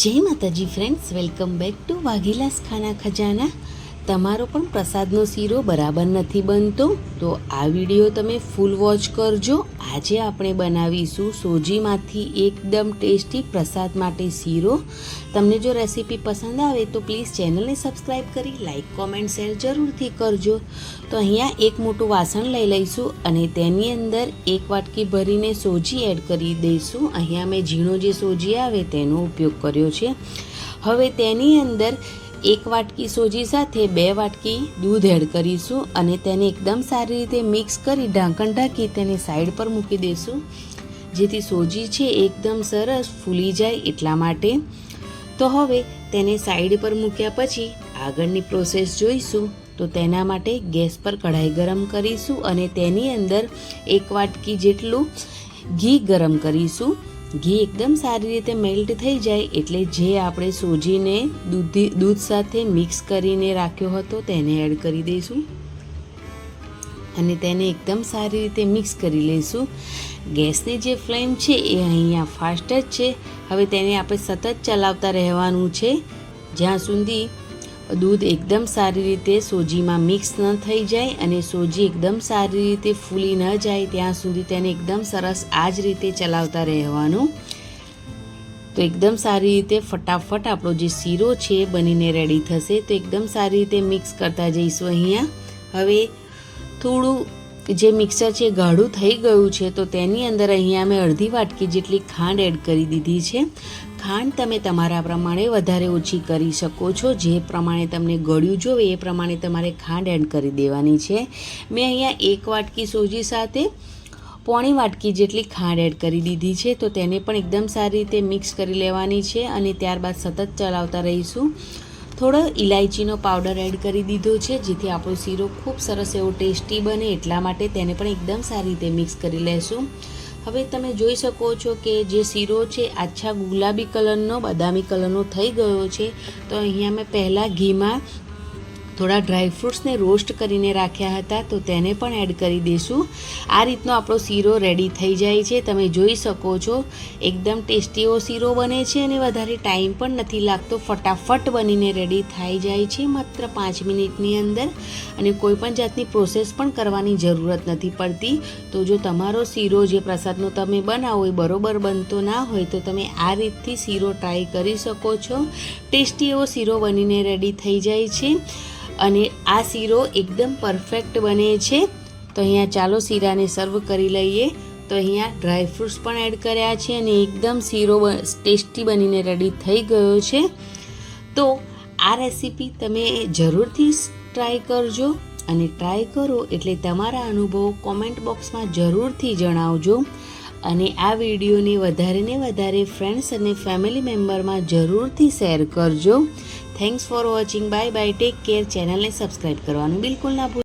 જય Mataji friends welcome back to Vaghilas Khana Khazana તમારો પણ પ્રસાદનો શીરો બરાબર નથી બનતો, તો આ વીડિયો તમે ફૂલ વોચ કરજો. આજે આપણે બનાવીશું સોજીમાંથી એકદમ ટેસ્ટી પ્રસાદ માટે શીરો. તમને જો રેસીપી પસંદ આવે તો પ્લીઝ ચેનલને સબસ્ક્રાઈબ કરી લાઇક કોમેન્ટ, શેર જરૂરથી કરજો. તો અહીંયા એક મોટું વાસણ લઈ લઈશું અને તેની અંદર એક વાટકી ભરીને સોજી એડ કરી દઈશું. અહીંયા મેં ઝીણો જે સોજી આવે તેનો ઉપયોગ કર્યો છે. હવે તેની અંદર એક વાટકી સોજી સાથે બે વાટકી દૂધ એડ કરીશું અને તેને એકદમ સારી રીતે મિક્સ કરી ઢાંકણ ઢાંકી તેને સાઈડ પર મૂકી દઈશું જેથી સોજી છે એકદમ સરસ ફૂલી જાય એટલા માટે. તો હવે તેને સાઈડ પર મૂક્યા પછી આગળની પ્રોસેસ જોઈશું. તો તેના માટે ગેસ પર કઢાઈ ગરમ કરીશું અને તેની અંદર એક વાટકી જેટલું ઘી ગરમ કરીશું. ઘી એકદમ સારી રીતે મેલ્ટ થઈ જાય એટલે જે આપણે સોજીને દૂધ દૂધ સાથે મિક્સ કરીને રાખ્યો હતો તેને એડ કરી દઈશું. અને તેને એકદમ સારી રીતે મિક્સ કરી લઈશું. ગેસની જે ફ્લેમ છે એ અહીંયા ફાસ્ટ જ છે. હવે તેને આપણે સતત ચલાવતા રહેવાનું છે. જ્યાં સુધી દૂધ એકદમ સારી રીતે સોજીમાં મિક્સ ન થઈ જાય અને સોજી એકદમ સારી રીતે ફૂલી ન જાય, ત્યાં સુધી તેને એકદમ સરસ આ જ રીતે ચલાવતા રહેવાનું. તો એકદમ સારી રીતે ફટાફટ આપણો જે શીરો છે બનીને રેડી થશે. તો એકદમ સારી રીતે મિક્સ કરતા જઈશું અહીંયા. હવે થોડું જે મિક્સર છે ગાઢું થઈ ગયું છે, તો તેની અંદર અહીંયા મેં અડધી વાટકી જેટલી ખાંડ એડ કરી દીધી છે. ખાંડ તમે તમારા પ્રમાણે વધારે ઓછી કરી શકો છો. જે પ્રમાણે તમને ગળ્યું જોવે એ પ્રમાણે તમારે ખાંડ એડ કરી દેવાની છે. મેં અહીંયા એક વાટકી સોજી સાથે પોણી વાટકી જેટલી ખાંડ એડ કરી દીધી છે, તો તેને પણ એકદમ સારી રીતે મિક્સ કરી લેવાની છે અને ત્યારબાદ સતત ચલાવતા રહીશું. થોડો ઇલાયચીનો પાવડર એડ કરી દીધો છે, જેથી આપણો શીરો ખૂબ સરસ એવો ટેસ્ટી બને, એટલા માટે તેને પણ એકદમ સારી રીતે મિક્સ કરી લેશું. હવે તમે જોઈ શકો છો કે જે શીરો છે, આછા ગુલાબી કલરનો, બદામી કલરનો થઈ ગયો છે. તો અહીંયા મેં પહેલાં ઘીમાં થોડા ડ્રાયફ્રૂટ્સને રોસ્ટ કરીને રાખ્યા હતા તો તેને પણ એડ કરી દઈશું આ રીતનો આપણો શીરો રેડી થઈ જાય છે. તમે જોઈ શકો છો, એકદમ ટેસ્ટી એવો શીરો બને છે અને વધારે ટાઈમ પણ નથી લાગતો. ફટાફટ બનીને રેડી થઈ જાય છે માત્ર પાંચ મિનિટની અંદર અને કોઈ પણ જાતની પ્રોસેસ પણ કરવાની જરૂરત નથી પડતી. તો જો તમારો શીરો જે પ્રસાદનો તમે બનાવો એ બરોબર બનતો ના હોય તો તમે આ રીતથી શીરો ટ્રાય કરી શકો છો. ટેસ્ટી એવો શીરો બનીને રેડી થઈ જાય છે. અને આ શીરો એકદમ પરફેક્ટ બને છે. તો અહીંયા ચાલો શીરાને સર્વ કરી લઈએ. તો અહીંયા ડ્રાયફ્રૂટ્સ પણ એડ કર્યા છે અને એકદમ શીરો ટેસ્ટી બનીને રેડી થઈ ગયો છે. તો આ રેસીપી તમે જરૂરથી ટ્રાય કરજો અને ટ્રાય કરો એટલે તમારા અનુભવો કોમેન્ટ બોક્સમાં જરૂરથી જણાવજો. અને આ વિડીયોને વધારે ને વધારે ફ્રેન્ડ્સ અને ફેમિલી મેમ્બરમાં જરૂરથી શેર કરજો. Thanks for watching bye bye take care ચેનલને સબસ્ક્રાઈબ કરવાનું બિલકુલ ના ભૂલ